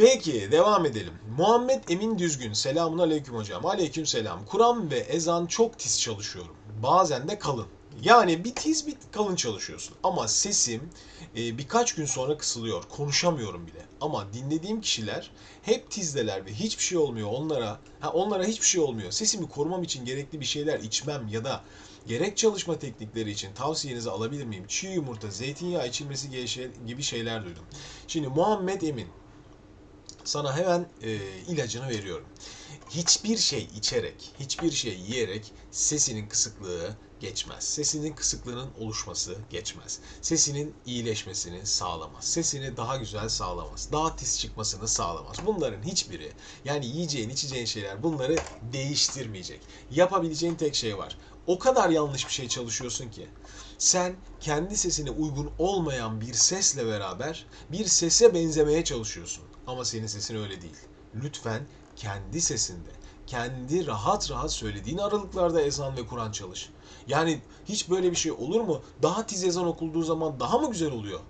Peki devam edelim. Muhammed Emin Düzgün. Selamun aleyküm hocam. Aleyküm selam. Kur'an ve ezan çok tiz çalışıyorum. Bazen de kalın. Yani bir tiz bir kalın çalışıyorsun. Ama sesim e, birkaç gün sonra kısılıyor. Konuşamıyorum bile. Ama dinlediğim kişiler hep tizdeler ve hiçbir şey olmuyor onlara. Ha, onlara hiçbir şey olmuyor. Sesimi korumam için gerekli bir şeyler içmem ya da gerek çalışma teknikleri için tavsiyenizi alabilir miyim? Çiğ yumurta, zeytinyağı içilmesi gibi şey- şeyler duydum. Şimdi Muhammed Emin sana hemen e, ilacını veriyorum. Hiçbir şey içerek, hiçbir şey yiyerek sesinin kısıklığı geçmez. Sesinin kısıklığının oluşması geçmez. Sesinin iyileşmesini sağlamaz. Sesini daha güzel sağlamaz. Daha tiz çıkmasını sağlamaz. Bunların hiçbiri yani yiyeceğin, içeceğin şeyler bunları değiştirmeyecek. Yapabileceğin tek şey var. O kadar yanlış bir şey çalışıyorsun ki sen kendi sesine uygun olmayan bir sesle beraber bir sese benzemeye çalışıyorsun. Ama senin sesin öyle değil. Lütfen kendi sesinde, kendi rahat rahat söylediğin aralıklarda ezan ve Kur'an çalış. Yani hiç böyle bir şey olur mu? Daha tiz ezan okunduğu zaman daha mı güzel oluyor?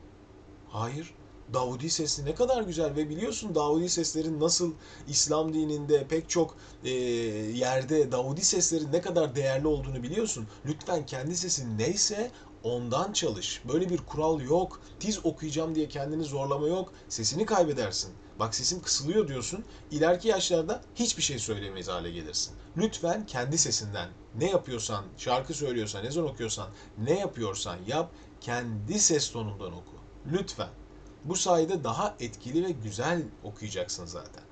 Hayır. Davudi sesi ne kadar güzel ve biliyorsun Davudi seslerin nasıl İslam dininde pek çok e, yerde Davudi seslerin ne kadar değerli olduğunu biliyorsun. Lütfen kendi sesin neyse ondan çalış. Böyle bir kural yok. Tiz okuyacağım diye kendini zorlama yok. Sesini kaybedersin. Bak sesim kısılıyor diyorsun. İleriki yaşlarda hiçbir şey söylemeyiz hale gelirsin. Lütfen kendi sesinden ne yapıyorsan, şarkı söylüyorsan, ezan okuyorsan, ne yapıyorsan yap, kendi ses tonundan oku. Lütfen. Bu sayede daha etkili ve güzel okuyacaksın zaten.